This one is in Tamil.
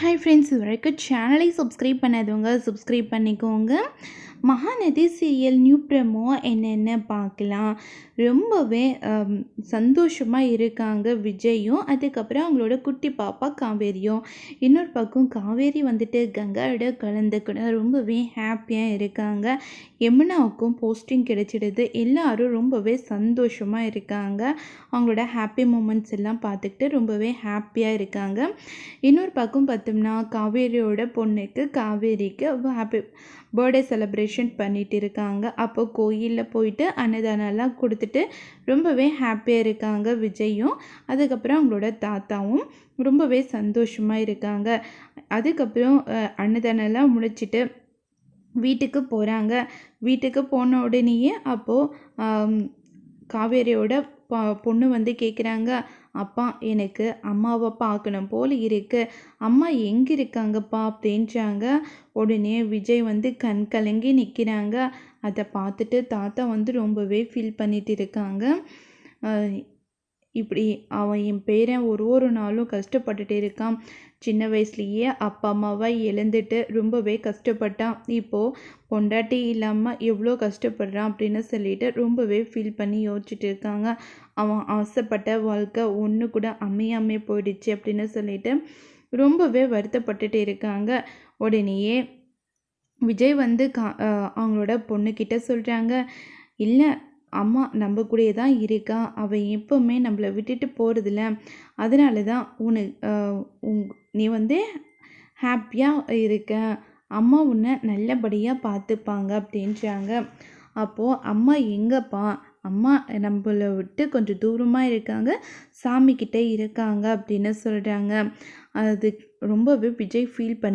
ஹாய் ஃப்ரெண்ட்ஸ் இது வரைக்கும் சேனலை சப்ஸ்கிரைப் பண்ணாதவங்க சப்ஸ்கிரைப் பண்ணிக்கோங்க. மகாநதி சீரியல் நியூ ப்ரெமோ என்னென்ன பார்க்கலாம். ரொம்பவே சந்தோஷமாக இருக்காங்க விஜயும் அதுக்கப்புறம் அவங்களோட குட்டி பாப்பா காவேரியும். இன்னொரு பக்கம் காவேரி வந்துட்டு கங்காவோட கலந்துக்கிட ரொம்பவே ஹாப்பியாக இருக்காங்க. யமுனாவுக்கும் போஸ்டிங் கிடைச்சிடுது. எல்லாரும் ரொம்பவே சந்தோஷமாக இருக்காங்க. அவங்களோட ஹாப்பி மூமெண்ட்ஸ் எல்லாம் பார்த்துக்கிட்டு ரொம்பவே ஹாப்பியாக இருக்காங்க. இன்னொரு பக்கம் பார்த்தோம்னா காவேரியோட பொண்ணுக்கு காவேரிக்கு ஹாப்பி பர்த்டே செலப்ரேஷன் பண்ணிகிட்டு இருக்காங்க அப்போ கோயிலில் போயிட்டு அன்னதானம்லாம் கொடுத்துட்டு ரொம்பவே ஹாப்பியாக இருக்காங்க விஜயும். அதுக்கப்புறம் அவங்களோட தாத்தாவும் ரொம்பவே சந்தோஷமாக இருக்காங்க. அதுக்கப்புறம் அன்னதானம்லாம் முடிச்சுட்டு வீட்டுக்கு போகிறாங்க வீட்டுக்கு போன உடனேயே அப்போது காவேரியோட பொண்ணு வந்து கேட்குறாங்க அப்பா எனக்கு அம்மாவை பார்க்கணும் போல் இருக்கு. அம்மா எங்கே இருக்காங்கப்பா அப்படின்றாங்க. உடனே விஜய் வந்து கண் கலங்கி நிற்கிறாங்க அதை பார்த்துட்டு தாத்தா வந்து ரொம்பவே ஃபீல் பண்ணிட்டு இருக்காங்க. இப்படி அவன் என் பேரன் ஒரு ஒரு நாளும் கஷ்டப்பட்டுட்டே இருக்கான். சின்ன வயசுலேயே அப்பா அம்மாவை இழந்துட்டு ரொம்பவே கஷ்டப்பட்டான். இப்போது பொண்டாட்டி இல்லாமல் எவ்வளோ கஷ்டப்படுறான் அப்படின்னு சொல்லிட்டு ரொம்பவே ஃபீல் பண்ணி யோசிச்சுட்டு இருக்காங்க. அவன் ஆசைப்பட்ட வாழ்க்கை ஒன்று கூட அமையாமே போயிடுச்சு அப்படின்னு சொல்லிட்டு ரொம்பவே வருத்தப்பட்டுட்டு இருக்காங்க. உடனேயே விஜய் வந்து கா அவங்களோட பொண்ணுக்கிட்ட சொல்கிறாங்க இல்லை அம்மா நம்ம கூடயே தான் இருக்கா? அவள் எப்போவுமே நம்மளை விட்டுட்டு போகிறதில்ல அதனால தான் உனக்கு உங் நீ வந்து ஹாப்பியாக இருக்க. அம்மா உன்னை நல்லபடியாக பார்த்துப்பாங்க அப்படின்றாங்க. அப்போது அம்மா எங்கப்பா? அம்மா நம்மளை விட்டு கொஞ்சம் தூரமாக இருக்காங்க. சாமிக்கிட்ட இருக்காங்க அப்படின்னு சொல்கிறாங்க அது ரொம்பவே விஜய் ஃபீல் பண்ணி